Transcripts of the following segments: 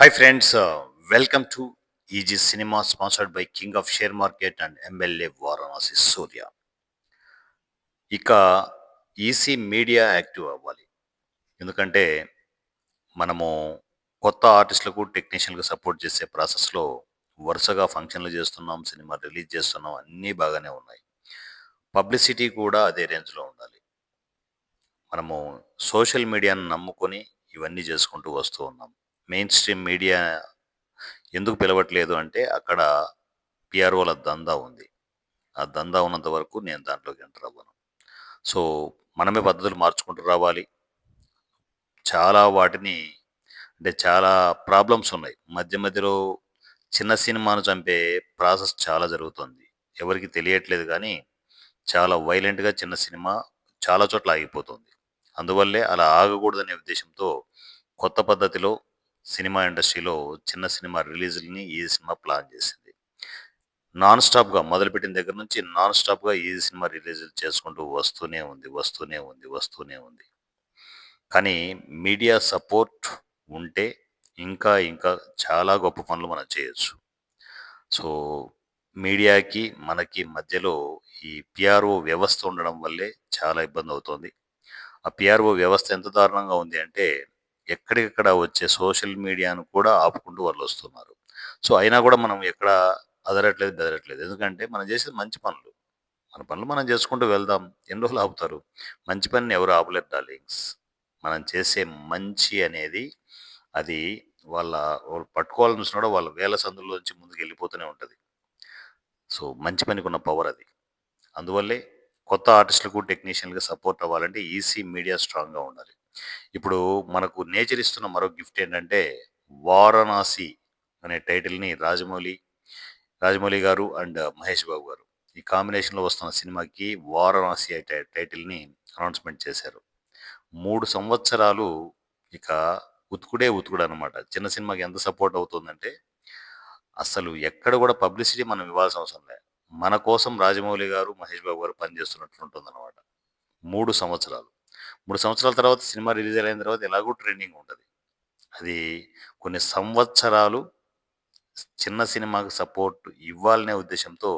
Hi friends welcome to easy cinema sponsored by king of share market and and Varanasi Surya ఇక EC media active అవ్వాలి. ఎందుకంటే మనము కొత్త ఆర్టిస్టులకు టెక్నీషియన్లకు సపోర్ట్ చేసే ప్రాసెస్లో వరుసగా ఫంక్షన్లు చేస్తున్నాం సినిమా రిలీజ్ చేస్తున్నాం అన్నీ బాగానే ఉన్నాయి. పబ్లిసిటీ కూడా అదే రేంజ్లో ఉండాలి. మనము సోషల్ మీడియాను నమ్ముకొని ఇవన్నీ చేసుకుంటూ వస్తూ ఉన్నాం. మెయిన్ స్ట్రీమ్ మీడియా ఎందుకు పిలవట్లేదు అంటే అక్కడ పిఆర్ఓల దందా ఉంది. ఆ దందా ఉన్నంత వరకు నేను దాంట్లోకి ఎంటర్ అవ్వను. సో మనమే పద్ధతులు మార్చుకుంటూ రావాలి. చాలా వాటిని అంటే చాలా ప్రాబ్లమ్స్ ఉన్నాయి. మధ్య మధ్యలో చిన్న సినిమాను చంపే ప్రాసెస్ చాలా జరుగుతుంది. ఎవరికి తెలియట్లేదు కానీ చాలా వైలెంట్గా చిన్న సినిమా చాలా చోట్ల ఆగిపోతుంది. అందువల్లే అలా ఆగకూడదనే ఉద్దేశంతో కొత్త పద్ధతిలో సినిమా ఇండస్ట్రీలో చిన్న సినిమా రిలీజ్ని ఈ సినిమా ప్లాన్ చేసింది. నాన్ స్టాప్గా మొదలుపెట్టిన దగ్గర నుంచి నాన్ స్టాప్గా ఈ సినిమా రిలీజ్ చేసుకుంటూ వస్తూనే ఉంది వస్తూనే ఉంది వస్తూనే ఉంది. కానీ మీడియా సపోర్ట్ ఉంటే ఇంకా ఇంకా చాలా గొప్ప పనులు మనం చేయొచ్చు. సో మీడియాకి మనకి మధ్యలో ఈ పిఆర్ఓ వ్యవస్థ ఉండడం వల్లే చాలా ఇబ్బంది అవుతుంది. ఆ పిఆర్ఓ వ్యవస్థ ఎంత దారుణంగా ఉంది అంటే ఎక్కడికక్కడ వచ్చే సోషల్ మీడియాను కూడా ఆపుకుంటూ వాళ్ళు వస్తున్నారు సో అయినా కూడా మనం ఎక్కడ అదరట్లేదు బెదరట్లేదు. ఎందుకంటే మనం చేసేది మంచి పనులు. మన పనులు మనం చేసుకుంటూ వెళ్దాం. ఎన్ని రోజులు ఆపుతారు? మంచి పనిని ఎవరు ఆపలేరు డార్లింగ్స్. మనం చేసే మంచి అనేది అది వాళ్ళ వాళ్ళు పట్టుకోవాలని చూసినా కూడా వాళ్ళ వేల సందుల్లోంచి ముందుకు వెళ్ళిపోతూనే ఉంటుంది. సో మంచి పనికి ఉన్న పవర్ అది. అందువల్లే కొత్త ఆర్టిస్టులకు టెక్నీషియన్లకు సపోర్ట్ అవ్వాలంటే ఈసీ మీడియా స్ట్రాంగ్గా ఉండాలి. ఇప్పుడు మనకు నేచర్ ఇస్తున్న మరో గిఫ్ట్ ఏంటంటే వారణాసి అనే టైటిల్ని రాజమౌళి రాజమౌళి గారు అండ్ మహేష్ బాబు గారు ఈ కాంబినేషన్లో వస్తున్న సినిమాకి వారణాసి అనే టైటిల్ని అనౌన్స్మెంట్ చేశారు. మూడు సంవత్సరాలు ఇక ఉతుకుడే ఉతుకుడు అనమాట చిన్న సినిమాకి ఎంత సపోర్ట్ అవుతుందంటే అసలు ఎక్కడ కూడా పబ్లిసిటీ మనం ఇవ్వాల్సిన అవసరం లేదు మన కోసం రాజమౌళి గారు మహేష్ బాబు గారు పనిచేస్తున్నట్లు ఉంటుంది అనమాట మూడు సంవత్సరాలు. మూడు సంవత్సరాల తర్వాత సినిమా రిలీజ్ అయిన తర్వాత ఎలాగో ట్రెండింగ్ ఉంటుంది. అది కొన్ని సంవత్సరాలు చిన్న సినిమాకి సపోర్ట్ ఇవ్వాలనే ఉద్దేశంతో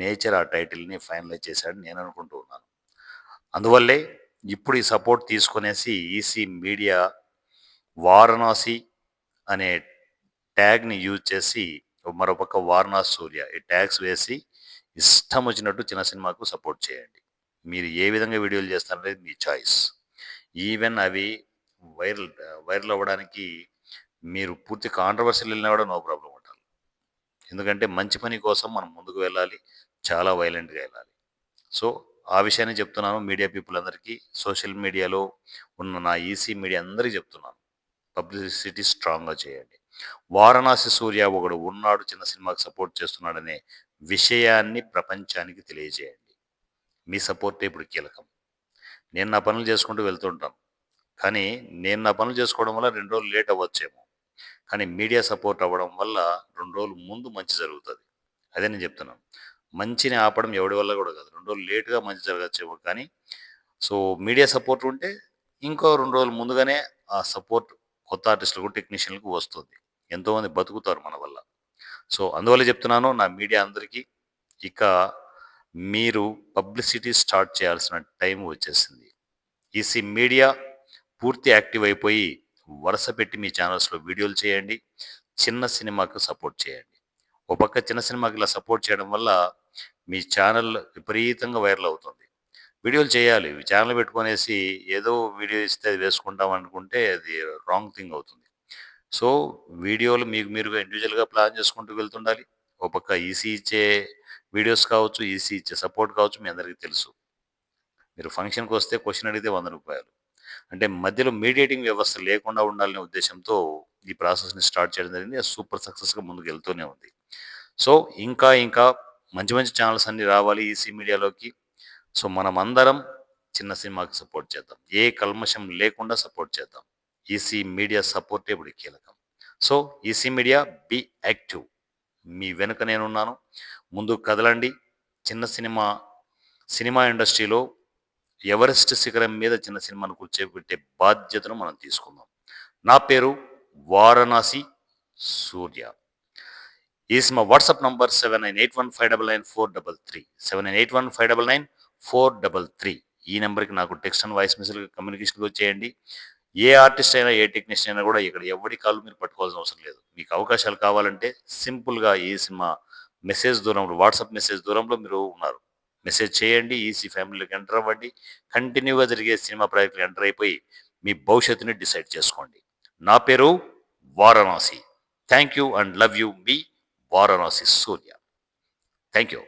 నేచర్ ఆ టైటిల్ని ఫైనలైజ్ చేశాడని నేను అనుకుంటూ ఉన్నాను. అందువల్లే ఇప్పుడు ఈ సపోర్ట్ తీసుకునేసి ఈసీ మీడియా వారణాసి అనే ట్యాగ్ని యూజ్ చేసి మరోపక్క వారణాసి సూర్య ఈ ట్యాగ్స్ వేసి ఇష్టం వచ్చినట్టు చిన్న సినిమాకు సపోర్ట్ చేయండి. మీరు ఏ విధంగా వీడియోలు చేస్తారనేది మీ చాయిస్. ఈవెన్ అవి వైరల్ వైరల్ అవ్వడానికి మీరు పూర్తి కాంట్రవర్సీలు వెళ్ళినా కూడా నో ప్రాబ్లం ఉండాలి ఎందుకంటే మంచి పని కోసం మనం ముందుకు వెళ్ళాలి చాలా వైలెంట్గా వెళ్ళాలి. సో ఆ విషయాన్ని చెప్తున్నాను మీడియా పీపుల్ అందరికీ సోషల్ మీడియాలో ఉన్న నా ఈసీ మీడియా అందరికీ చెప్తున్నాను. పబ్లిసిటీ స్ట్రాంగ్గా చేయండి. వారణాసి సూర్య ఒకడు ఉన్నాడు చిన్న సినిమాకి సపోర్ట్ చేస్తున్నాడనే విషయాన్ని ప్రపంచానికి తెలియజేయండి. మీ సపోర్ట్ ఇప్పుడు కీలకం. నేను నా పనులు చేసుకుంటూ వెళ్తుంటాను కానీ నేను నా పనులు చేసుకోవడం వల్ల రెండు రోజులు లేట్ అవ్వచ్చేమో. కానీ మీడియా సపోర్ట్ అవ్వడం వల్ల రెండు రోజులు ముందు మంచి జరుగుతుంది. అదే నేను చెప్తున్నాను మంచిని ఆపడం ఎవడి వల్ల కూడా కాదు. రెండు రోజులు లేట్గా మంచి జరగచ్చేమో కానీ సో మీడియా సపోర్ట్ ఉంటే ఇంకో రెండు రోజులు ముందుగానే ఆ సపోర్ట్ కొత్త ఆర్టిస్టులకు టెక్నీషియన్లకు వస్తుంది. ఎంతోమంది బతుకుతారు మన వల్ల. సో అందువల్ల చెప్తున్నాను నా మీడియా అందరికీ ఇక మీరు పబ్లిసిటీ స్టార్ట్ చేయాల్సిన టైం వచ్చేసింది. ఈసీ మీడియా పూర్తి యాక్టివ్ అయిపోయి వరుస పెట్టి మీ ఛానల్స్లో వీడియోలు చేయండి చిన్న సినిమాకు సపోర్ట్ చేయండి. ఒక పక్క చిన్న సినిమాకి ఇలా సపోర్ట్ చేయడం వల్ల మీ ఛానల్ విపరీతంగా వైరల్ అవుతుంది. వీడియోలు చేయాలి ఛానల్ పెట్టుకునేసి ఏదో వీడియో ఇస్తే అది వేసుకుంటాం అనుకుంటే అది రాంగ్ థింగ్ అవుతుంది. సో వీడియోలు మీకు మీరుగా ఇండివిజువల్గా ప్లాన్ చేసుకుంటూ వెళ్తుండాలి. ఒక పక్క ఈసీ ఇచ్చే వీడియోస్ కావచ్చు ఈసీ ఇచ్చే సపోర్ట్ కావచ్చు మీ అందరికీ తెలుసు. మీరు ఫంక్షన్కి వస్తే క్వశ్చన్ అడిగితే వంద రూపాయలు. అంటే మధ్యలో మీడియేటింగ్ వ్యవస్థ లేకుండా ఉండాలనే ఉద్దేశంతో ఈ ప్రాసెస్ని స్టార్ట్ చేయడం జరిగింది. సూపర్ సక్సెస్గా ముందుకు వెళ్తూనే ఉంది. సో ఇంకా ఇంకా మంచి మంచి ఛానల్స్ అన్ని రావాలి ఈసీ మీడియాలోకి. సో మనం అందరం చిన్న సినిమాకి సపోర్ట్ చేద్దాం. ఏ కల్మషం లేకుండా సపోర్ట్ చేద్దాం. ఈసీ మీడియా సపోర్టే ఇప్పుడు కీలకం. So EC media be active. మీ వెనుక నేనున్నాను. ముందు కదలండి. చిన్న సినిమా సినిమా ఇండస్ట్రీలో ఎవరెస్ట్ శిఖరం మీద చిన్న సినిమాను కూర్చోబెట్టే బాధ్యతను మనం తీసుకుందాం. నా పేరు వారణాసి సూర్య. ఈ cinema WhatsApp number seven nine eight one five double nine four double three. Seven nine eight one five double nine four double three. ఈ నెంబర్కి నాకు text and voice message communication వచ్చేయండి. ఏ ఆర్టిస్ట్ అయినా ఏ టెక్నీషియన్ అయినా కూడా ఇక్కడ ఎవరి కాళ్ళు మీరు పట్టుకోవాల్సిన అవసరం లేదు. మీకు అవకాశాలు కావాలంటే సింపుల్గా ఈ సినిమా మెసేజ్ దూరంలో వాట్సాప్ మెసేజ్ దూరంలో మీరు ఉన్నారు. మెసేజ్ చేయండి ఈసీ ఫ్యామిలీకి ఎంటర్ అవ్వండి. కంటిన్యూగా జరిగే సినిమా ప్రాజెక్టులు ఎంటర్ అయిపోయి మీ భవిష్యత్తుని డిసైడ్ చేసుకోండి. నా పేరు Varanasi. Thank you and love you me Varanasi Surya thank you.